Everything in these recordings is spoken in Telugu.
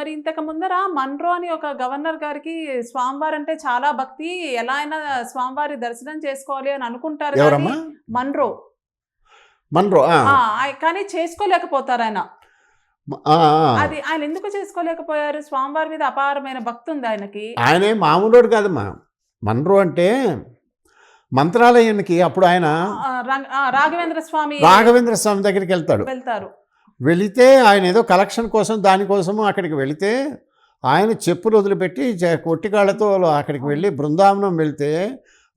మరి ఇంతకు ముందర మన్రో అని ఒక గవర్నర్ గారికి స్వామివారు అంటే చాలా భక్తి. ఎలా అయినా స్వామివారి దర్శనం చేసుకోవాలి అని అనుకుంటారు కానీ మన్రో మన్రో కానీ చేసుకోలేకపోతారు ఆయన. అది ఆయన ఎందుకు చేసుకోలేకపోయారు? స్వామివారి మీద అపారమైన భక్తి ఉంది ఆయనకి. ఆయనే మామూలుడు కాదమ్మా. మన్రో అంటే మంత్రాలయానికి అప్పుడు ఆయన రాఘవేంద్ర స్వామి రాఘవేంద్ర స్వామి దగ్గరికి వెళ్తాడు. వెళ్తారు. వెళితే ఆయన ఏదో కలెక్షన్ కోసం దానికోసము అక్కడికి వెళితే ఆయన చెప్పులు వదిలిపెట్టి కొట్టికాళ్ళతో అక్కడికి వెళ్ళి బృందావనం వెళ్తే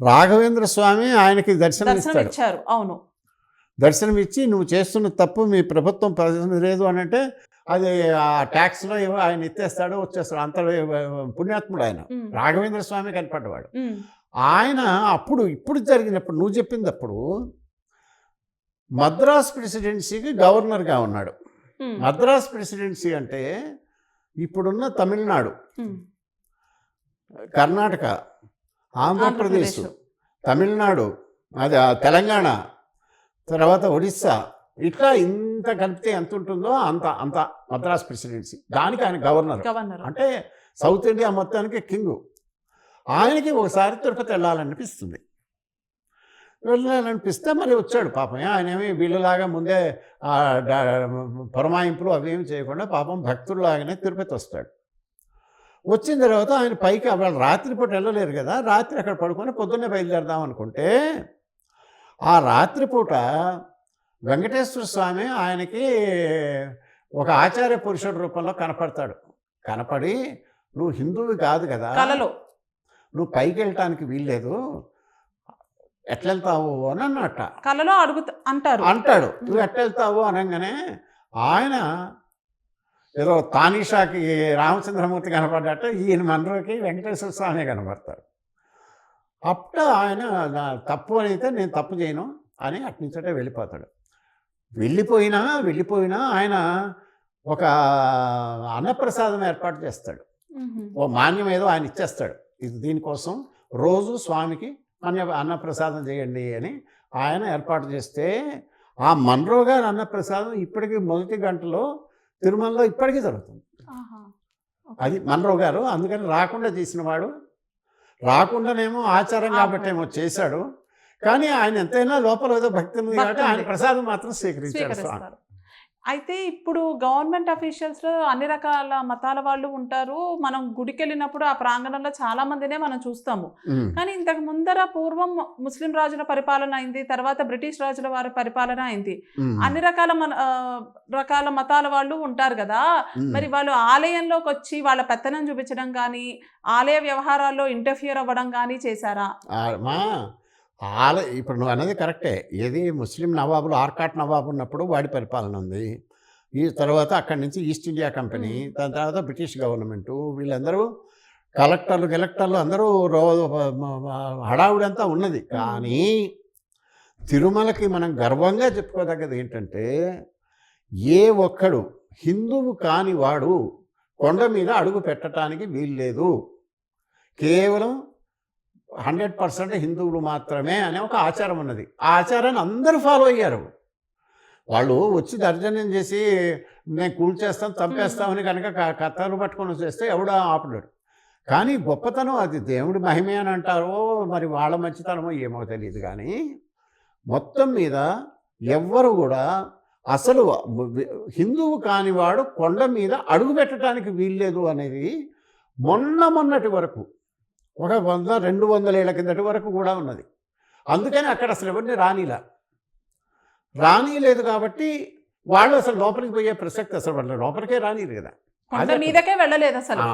రాఘవేంద్ర స్వామి ఆయనకి దర్శనం ఇస్తాడు అవును. దర్శనం ఇచ్చి నువ్వు చేస్తున్న తప్పు మీ ప్రభుత్వం ప్రజలు లేదు అని అంటే అది ఆ ట్యాక్స్లో ఏవో ఆయన ఎత్తేస్తాడు వచ్చేస్తాడు అంత పుణ్యాత్ముడు ఆయన. రాఘవేంద్ర స్వామి కనపడ్డవాడు. ఆయన అప్పుడు ఇప్పుడు జరిగినప్పుడు నువ్వు చెప్పినప్పుడు మద్రాస్ ప్రెసిడెన్సీకి గవర్నర్గా ఉన్నాడు. మద్రాస్ ప్రెసిడెన్సీ అంటే ఇప్పుడున్న తమిళనాడు. కర్ణాటక ఆంధ్రప్రదేశ్. తమిళనాడు అది తెలంగాణ తర్వాత ఒడిస్సా. ఇట్లా ఇంత కలిపితే ఎంత ఉంటుందో అంత అంత మద్రాస్ ప్రెసిడెన్సీ. దానికి ఆయన గవర్నర్. గవర్నర్. అంటే సౌత్ ఇండియా మొత్తానికి కింగ్. ఆయనకి ఒకసారి తిరుపతి వెళ్ళాలనిపిస్తుంది. వెళ్ళాలనిపిస్తే మరి వచ్చాడు పాపం. ఆయన ఏమి వీళ్ళలాగా ముందే పురమాయింపులు అవేమి చేయకుండా పాపం భక్తుల్లాగానే తిరుపతి వస్తాడు. వచ్చిన తర్వాత ఆయన పైకి వాళ్ళు రాత్రిపూట వెళ్ళలేరు కదా రాత్రి అక్కడ పడుకొని పొద్దున్నే బయలుదేరదాం అనుకుంటే ఆ రాత్రిపూట వెంకటేశ్వర స్వామి ఆయనకి ఒక ఆచార్య పురుషుడి రూపంలో కనపడతాడు. కనపడి నువ్వు హిందువు కాదు కదా కలలో. నువ్వు పైకి వెళ్ళటానికి వీల్లేదు ఎట్లా వెళ్తావు అని అన్నట్ట కలలో అడుగు అంటారు. అంటాడు. నువ్వు ఎట్లా వెళ్తావు అనగానే ఆయన ఏదో తానీషాకి రామచంద్రమూర్తి కనపడ్డట్ట ఈయన మనరోకి వెంకటేశ్వర స్వామి కనపడతాడు. అప్పుడు ఆయన తప్పు అని అయితే నేను తప్పు చేయను అని అట్నుంచటే వెళ్ళిపోతాడు. వెళ్ళిపోయినా వెళ్ళిపోయినా ఆయన ఒక అన్నప్రసాదం ఏర్పాటు చేస్తాడు. ఓ మాన్యం ఏదో ఆయన ఇచ్చేస్తాడు. ఇది దీనికోసం రోజు స్వామికి అన్న అన్నప్రసాదం చేయండి అని ఆయన ఏర్పాటు చేస్తే ఆ మన్రో గారి అన్నప్రసాదం ఇప్పటికీ మొదటి గంటలో తిరుమలలో ఇప్పటికీ జరుగుతుంది. అది మన్రో గారు అందుకని రాకుండా చేసిన వాడు. రాకుండానేమో ఆచారం కాబట్టి ఏమో చేశాడు. కానీ ఆయన ఎంతైనా లోపల ఏదో భక్తి ఉంది కాబట్టి ఆయన. ప్రసాదం మాత్రం స్వీకరించాడు స్వామి. అయితే ఇప్పుడు గవర్నమెంట్ అఫీషియల్స్ అన్ని రకాల మతాల వాళ్ళు ఉంటారు. మనం గుడికి వెళ్ళినప్పుడు ఆ ప్రాంగణంలో చాలా మందినే మనం చూస్తాము. కానీ ఇంతకు ముందర పూర్వం ముస్లిం రాజుల పరిపాలన అయింది తర్వాత బ్రిటిష్ రాజుల వారి పరిపాలన అయింది. అన్ని రకాల మన రకాల మతాల వాళ్ళు ఉంటారు కదా. మరి వాళ్ళు ఆలయంలోకి వచ్చి వాళ్ళ పెత్తనం చూపించడం కానీ ఆలయ వ్యవహారాల్లో ఇంటర్ఫియర్ అవ్వడం కానీ చేశారా? ఆల ఇప్పుడు నువ్వు అన్నది కరెక్టే. ఏది ముస్లిం నవాబులు ఆర్కాట్ నవాబు ఉన్నప్పుడు వాడి పరిపాలన ఉంది. ఈ తర్వాత అక్కడి నుంచి ఈస్ట్ ఇండియా కంపెనీ. దాని తర్వాత బ్రిటిష్ గవర్నమెంటు వీళ్ళందరూ కలెక్టర్లు గెలెక్టర్లు అందరూ రో హడావుడంతా ఉన్నది. కానీ తిరుమలకి మనం గర్వంగా చెప్పుకోదగ్గది ఏంటంటే ఏ ఒక్కడు హిందువు కాని వాడు కొండ మీద అడుగు పెట్టడానికి వీల్లేదు. కేవలం హండ్రెడ్ పర్సెంట్ హిందువులు మాత్రమే అనే ఒక ఆచారం ఉన్నది. ఆ ఆచారాన్ని అందరూ ఫాలో అయ్యారు. వాళ్ళు వచ్చి దర్జన్యం చేసి నేను కూల్చేస్తాం చంపేస్తామని కనుక క- కథలు పట్టుకొని చేస్తే ఎవడో ఆపడాడు కానీ గొప్పతనం అది. దేవుడి మహిమే అని అంటారో మరి వాళ్ళ మంచితనమో ఏమో తెలియదు కానీ మొత్తం మీద ఎవ్వరు కూడా అసలు హిందువు కానివాడు కొండ మీద అడుగు పెట్టడానికి వీల్లేదు అనేది మొన్న మొన్నటి వరకు ఒక వంద రెండు వందల ఏళ్ళ కిందటి వరకు కూడా ఉన్నది. అందుకని అక్కడ అసలు ఎవరిని రానిలా. రానిలేదు కాబట్టి వాళ్ళు అసలు లోపలికి పోయే ప్రసక్తి అసలు వాళ్ళు లోపలికే రానిరు కదా. కొండ. మీదకే వెళ్ళలేదు అసలు.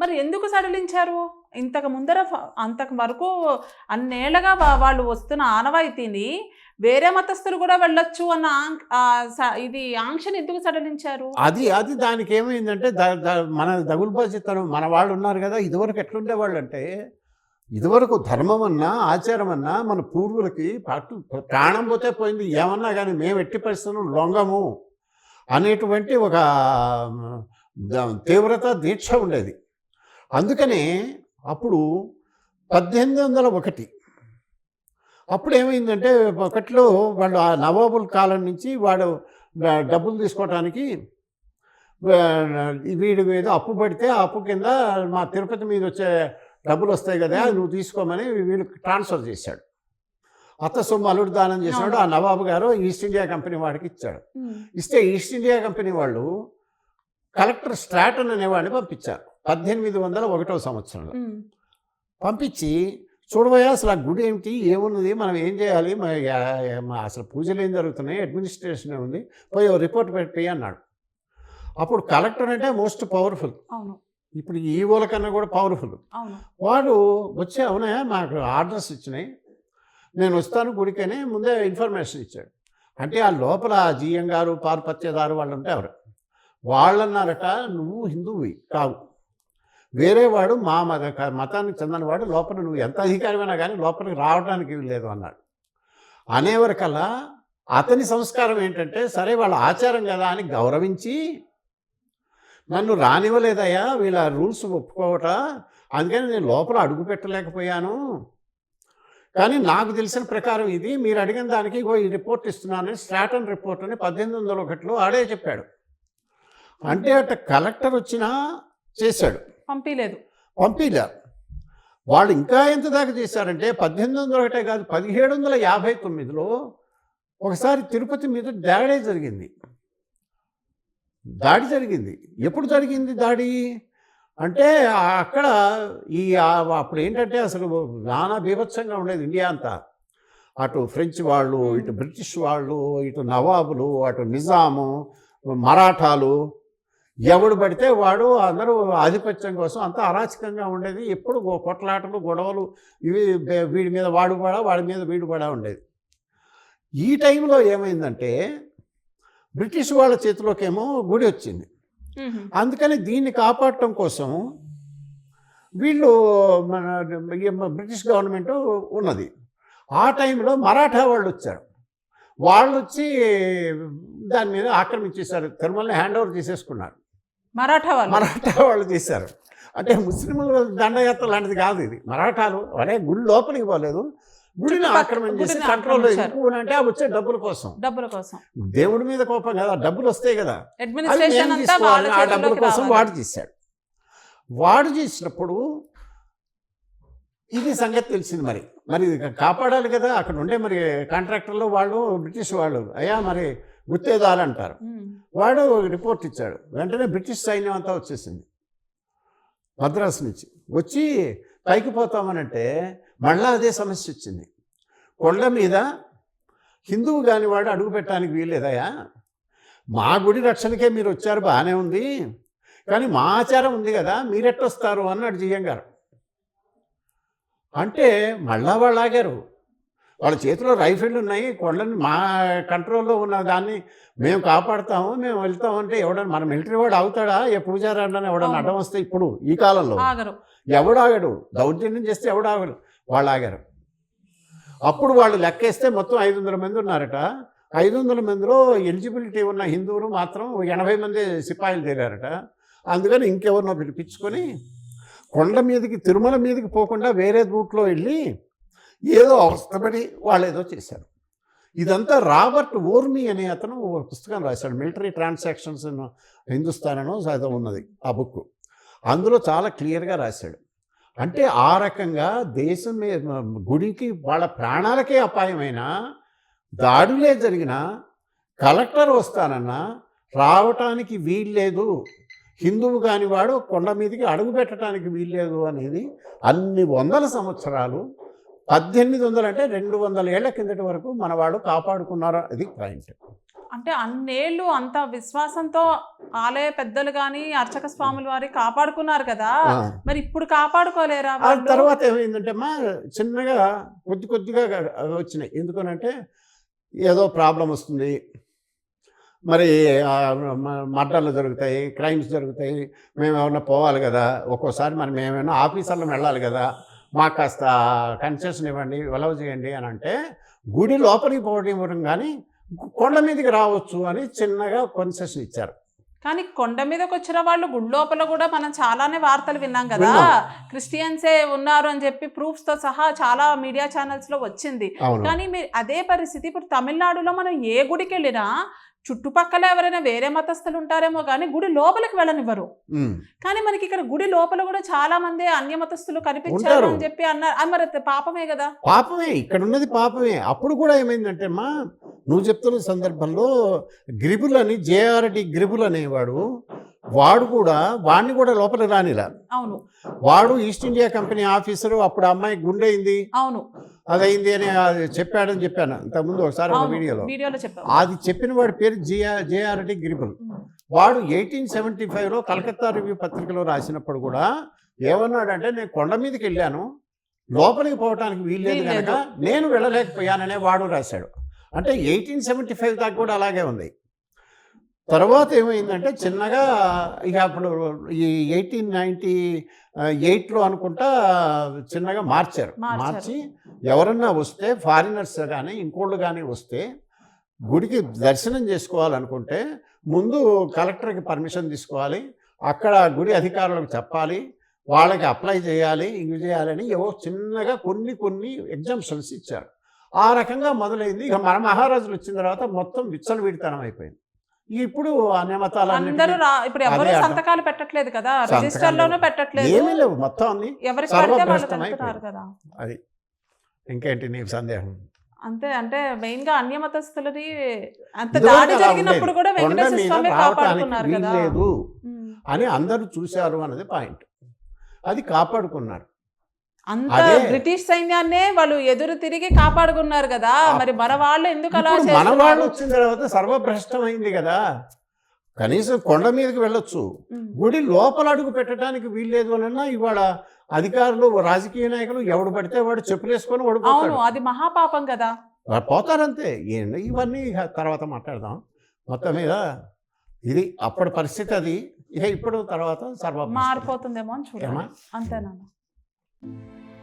మరి ఎందుకు సడలించారు? ఇంతకు ముందర అంతకు వరకు అన్నేళ్ళగా వాళ్ళు వస్తున్న ఆనవాయితీని వేరే మతస్థులు కూడా వెళ్ళొచ్చు అన్న ఇది ఆంక్షను ఎందుకు సడలించారు? అది అది దానికి ఏమైందంటే మన దగులుబాజితనం మన వాళ్ళు ఉన్నారు కదా ఇదివరకు ఎట్లుండేవాళ్ళు అంటే ఇదివరకు ధర్మం అన్నా ఆచారం అన్నా మన పూర్వులకి పట్టు ప్రాణం పోతే పోయింది. ఏమన్నా కానీ మేము ఎట్టి పరిస్థితులు లొంగము అనేటువంటి ఒక తీవ్రత దీక్ష ఉండేది. అందుకనే అప్పుడు పద్దెనిమిది వందల ఒకటి అప్పుడు ఏమైందంటే ఒకటిలో వాళ్ళు ఆ నవాబుల కాలం నుంచి వాడు డబ్బులు తీసుకోవటానికి వీడి మీద అప్పు పడితే ఆ అప్పు కింద మా తిరుపతి మీద వచ్చే డబ్బులు వస్తాయి కదా నువ్వు తీసుకోమని వీళ్ళకి ట్రాన్స్ఫర్ చేశాడు. అత్త సొమ్ము అల్లుడు దానం చేసినాడు ఆ నవాబు గారు ఈస్ట్ ఇండియా కంపెనీ వాడికి ఇచ్చాడు. ఇస్తే ఈస్ట్ ఇండియా కంపెనీ వాళ్ళు కలెక్టర్ స్ట్రాటన్ అనేవాడిని పంపించారు పద్దెనిమిది వందల ఒకటో సంవత్సరంలో. పంపించి చూడబోయా అసలు ఆ గుడి ఏమిటి? ఏమున్నది? మనం ఏం చేయాలి? అసలు పూజలు ఏం జరుగుతున్నాయి? అడ్మినిస్ట్రేషన్ ఉంది పోయి రిపోర్ట్ పెట్టి అన్నాడు. అప్పుడు కలెక్టర్ అంటే మోస్ట్ పవర్ఫుల్. అవును. ఇప్పుడు ఈవోల కన్నా కూడా పవర్ఫుల్ వాడు వచ్చి అవునా మాకు ఆర్డర్స్ ఇచ్చినాయి. నేను వస్తాను గుడికని ముందే ఇన్ఫర్మేషన్ ఇచ్చాడు. అంటే ఆ లోపల జిఎం గారు పార్పత్యదారు వాళ్ళు ఉంటారు వాళ్ళన్నారట నువ్వు హిందువువి కావు. వేరే వాడు మా మత మతానికి చెందినవాడు లోపల నువ్వు ఎంత అధికారమైనా కానీ లోపలికి రావడానికి లేదు అన్నాడు. అనేవరకల్లా అతని సంస్కారం ఏంటంటే సరే వాళ్ళ ఆచారం కదా అని గౌరవించి నన్ను రానివ్వలేదయ్యా వీళ్ళ రూల్స్ ఒప్పుకోవట? అందుకని నేను లోపల అడుగు పెట్టలేకపోయాను. కానీ నాకు తెలిసిన ప్రకారం ఇది మీరు అడిగిన దానికి ఇగో ఈ రిపోర్ట్ ఇస్తున్నానని స్ట్రాటన్ రిపోర్ట్ అని పద్దెనిమిది వందల ఒకటిలో ఆడే చెప్పాడు. అంటే అట్ట కలెక్టర్ వచ్చినా చేశాడు. పంపించలేదు పంపిలే. వాళ్ళు ఇంకా ఎంత దాకా చేశారంటే పద్దెనిమిది వందల ఒకటే కాదు పదిహేడు వందల యాభై తొమ్మిదిలో ఒకసారి తిరుపతి మీద దాడే జరిగింది. దాడి జరిగింది. ఎప్పుడు జరిగింది దాడి? అంటే అక్కడ ఈ అప్పుడు ఏంటంటే అసలు నానా బీభత్సంగా ఉండేది ఇండియా అంతా. అటు ఫ్రెంచ్ వాళ్ళు ఇటు బ్రిటిష్ వాళ్ళు ఇటు నవాబులు అటు నిజాము మరాఠాలు. ఎవడు పడితే వాడు అందరూ ఆధిపత్యం కోసం అంతా అరాచకంగా ఉండేది. ఎప్పుడు కొట్లాటలు గొడవలు ఇవి వీడి మీద వాడు పడా వాడి మీద వీడు పడా ఉండేది. ఈ టైంలో ఏమైందంటే బ్రిటిష్ వాళ్ళ చేతిలోకేమో గుడి వచ్చింది. అందుకని దీన్ని కాపాడటం కోసం వీళ్ళు మన బ్రిటిష్ గవర్నమెంట్ ఉన్నది. ఆ టైంలో మరాఠా వాళ్ళు వచ్చారు. వాళ్ళు వచ్చి దాని మీద ఆక్రమించేశారు. తిరుమలని హ్యాండ్ ఓవర్ చేసేసుకున్నారు. మరాఠా వాళ్ళు. మరాఠా వాళ్ళు చేశారు. అంటే ముస్లింల దండయాత్ర లాంటిది కాదు ఇది. మరాఠాలు అనే గుడి లోపలికి పోలేదు. గుడిని ఆక్రమణ చేసి. ఎక్కువ అంటే వచ్చే డబ్బుల కోసం. డబ్బుల కోసం. దేవుడి మీద కోపం కదా డబ్బులు వస్తాయి కదా. ఆ డబ్బుల కోసం. వాడు చేశాడు. వాడు చేసినప్పుడు ఇది సంగతి తెలిసింది మరి. మరి కాపాడాలి కదా. అక్కడ ఉండే మరి కాంట్రాక్టర్లు వాళ్ళు బ్రిటిష్ వాళ్ళు. అయ్యా మరి గుత్తేదారు అంటారు వాడు రిపోర్ట్ ఇచ్చాడు. వెంటనే బ్రిటిష్ సైన్యం అంతా వచ్చేసింది. మద్రాసు నుంచి. వచ్చి పైకి పోతామనంటే మళ్ళా అదే సమస్య వచ్చింది. కొండ మీద హిందువు కాని వాడు అడుగు పెట్టడానికి వీల్లేదయా మా గుడి రక్షణకే మీరు వచ్చారు బాగానే ఉంది. కానీ మా ఆచారం ఉంది కదా మీరెట్టొస్తారు అన్నాడు జిఎం గారు. అంటే మళ్ళా వాళ్ళు ఆగారు. వాళ్ళ చేతిలో రైఫిళ్ళు ఉన్నాయి కొండని మా కంట్రోల్లో ఉన్న దాన్ని మేము కాపాడుతాము మేము వెళ్తాము అంటే ఎవడన్నా మన మిలిటరీ వాడు అవుతాడా ఏ పూజారి అంటే ఎవడన్నా. అడ్డం వస్తే ఇప్పుడు ఈ కాలంలో? ఎవడు ఆగాడు? దౌర్జన్యం చేస్తే ఎవడు ఆగడు? వాళ్ళు ఆగారు అప్పుడు వాళ్ళు లెక్కేస్తే మొత్తం ఐదు వందల మంది ఉన్నారట. ఐదు వందల మందిలో ఎలిజిబిలిటీ ఉన్న హిందువులు మాత్రం ఎనభై మంది సిపాయిలు తేలారట. అందుకని ఇంకెవరినో పిలిపించుకొని కొండ మీదకి తిరుమల మీదకి పోకుండా వేరే రూట్లో వెళ్ళి ఏదో అవస్థపడి వాళ్ళు ఏదో చేశారు. ఇదంతా రాబర్ట్ ఓర్మి అనే అతను ఒక పుస్తకం రాశాడు. మిలిటరీ ట్రాన్సాక్షన్స్ ఇన్ హిందుస్థాన్ అనో ఉన్నది ఆ బుక్ అందులో చాలా క్లియర్గా రాశాడు. అంటే ఆ రకంగా దేశం మీద గుడికి వాళ్ళ ప్రాణాలకే అపాయమైన దాడులే జరిగిన కలెక్టర్ వస్తానన్నా రావటానికి వీల్లేదు. హిందువు కాని వాడు కొండ మీదకి అడుగు పెట్టడానికి వీల్లేదు అనేది అన్ని వందల సంవత్సరాలు పద్దెనిమిది వందలు అంటే రెండు వందల ఏళ్ళ కిందటి వరకు మనవాడు కాపాడుకున్నారు? అది పాయింట్. అంటే అన్నేళ్ళు అంత విశ్వాసంతో ఆలయ పెద్దలు గాని అర్చక స్వాముల వారి కాపాడుకున్నారు కదా. మరి ఇప్పుడు కాపాడుకోలేరా ఆ? తర్వాత ఏమైందంటే మా చిన్నగా కొద్ది కొద్దిగా వచ్చినాయి. ఎందుకనంటే ఏదో ప్రాబ్లం వస్తుంది. మరి మర్డర్లు జరుగుతాయి క్రైమ్స్ జరుగుతాయి. మేము ఏమన్నా పోవాలి కదా ఒక్కోసారి మరి మేమేమన్నా ఆఫీసర్లు వెళ్ళాలి కదా మాకు కాస్త కన్సెషన్ ఇవ్వండి వెలవ చేయండి అని అంటే గుడి లోపలికి పోవడం ఇవ్వడం కానీ కొండ మీదకి రావచ్చు అని చిన్నగా కన్సెషన్ ఇచ్చారు. కానీ కొండ మీదకి వచ్చిన వాళ్ళు గుడి లోపల కూడా మనం చాలానే వార్తలు విన్నాం కదా. క్రిస్టియన్సే ఉన్నారు అని చెప్పి ప్రూఫ్స్తో సహా చాలా మీడియా ఛానల్స్లో వచ్చింది. కానీ మీరు అదే పరిస్థితి ఇప్పుడు తమిళనాడులో మనం ఏ గుడికి వెళ్ళినా చుట్టుపక్కల ఎవరైనా వేరే మతస్థులు ఉంటారేమో కానీ గుడి లోపలికి వెళ్ళనివ్వరు. కానీ మనకి ఇక్కడ గుడి లోపల కూడా చాలా మంది అన్య మతస్థులు కనిపించారు. అని చెప్పి అన్నారు మరి పాపమే కదా పాపమే ఇక్కడ ఉన్నది పాపమే అప్పుడు కూడా ఏమైందంటే అమ్మా నువ్వు చెప్తున్న సందర్భంలో గ్రిబుల్ అని జేఆర్డి గ్రిబుల్ అనేవాడు వాడు కూడా వాడిని కూడా లోపల రానిలా. అవును. వాడు ఈస్ట్ ఇండియా కంపెనీ ఆఫీసరు అప్పుడు అమ్మాయి గుండెయింది. అవును. అదైంది అని చెప్పాడని చెప్పాను. ఇంతకుముందు ఒకసారి ఒక వీడియోలో. అది చెప్పిన వాడి పేరు జిఆర్ జేఆర్డి గ్రిబుల్. వాడు ఎయిటీన్ సెవెంటీ ఫైవ్లో కలకత్తా రివ్యూ పత్రికలో రాసినప్పుడు కూడా ఏమన్నాడంటే నేను కొండ మీదకి వెళ్ళాను. లోపలికి పోవటానికి వీల్లేదు. కనుక నేను వెళ్ళలేకపోయాననే వాడు రాశాడు. అంటే ఎయిటీన్ సెవెంటీ ఫైవ్ దాకా కూడా అలాగే ఉంది. తర్వాత ఏమైందంటే చిన్నగా ఇక అప్పుడు ఈ ఎయిటీన్ నైంటీ ఎయిట్లో అనుకుంటా చిన్నగా మార్చారు. మార్చి ఎవరన్నా వస్తే ఫారినర్స్ కానీ ఇంకోళ్ళు కానీ వస్తే గుడికి దర్శనం చేసుకోవాలనుకుంటే ముందు కలెక్టర్కి పర్మిషన్ తీసుకోవాలి. అక్కడ గుడి అధికారులకు చెప్పాలి. వాళ్ళకి అప్లై చేయాలి ఇవి చేయాలని ఏవో చిన్నగా కొన్ని కొన్ని ఎగ్జామ్షన్స్ ఇచ్చారు. ఆ రకంగా మొదలైంది. ఇక మన మహారాజులు వచ్చిన తర్వాత మొత్తం విచ్చలవిడితనం అయిపోయింది. ఇప్పుడు అందరూ ఇప్పుడు ఎవరు. సంతకాలు పెట్టట్లేదు కదా రిజిస్టర్ లోనూ పెట్టట్లేదు. ఏమీ లేవు మొత్తం అన్ని ఎవరికి కదా. అది. ఇంకేంటి నీకు సందేహం? అంతే అంటే మెయిన్గా అన్య మతస్థులని అంత దాడి జరిగినప్పుడు. కూడా వెంకటేశ్వర స్వామి కాపాడుకున్నారు కదా. అని అందరూ చూశారు అన్నది పాయింట్. అది కాపాడుకున్నారు. అంత. బ్రిటిష్ సైన్యాన్నే వాళ్ళు ఎదురు తిరిగి కాపాడుకున్నారు కదా. మరి మన వాళ్ళు ఎందుకు అలా మన వాళ్ళు వచ్చిన తర్వాత సర్వభ్రష్టమైంది కదా. కనీసం కొండ మీదకి వెళ్ళొచ్చు. గుడి లోపల అడుగు పెట్టడానికి వీల్లేదు అన్నా ఇవాళ అధికారులు రాజకీయ నాయకులు ఎవడు పడితే వాడు చెప్పులేసుకొని అవును ఓడిపోతాడు. అది మహాపాపం కదా. వాడు పోతారంతే. ఏంటి? ఇవన్నీ తర్వాత మాట్లాడదాం. మొత్తం మీద ఇది అప్పటి పరిస్థితి అది. ఇక ఇప్పుడు తర్వాత సర్వ మారిపోతుందేమో అని చూడాలి. ఏమా? అంతేనా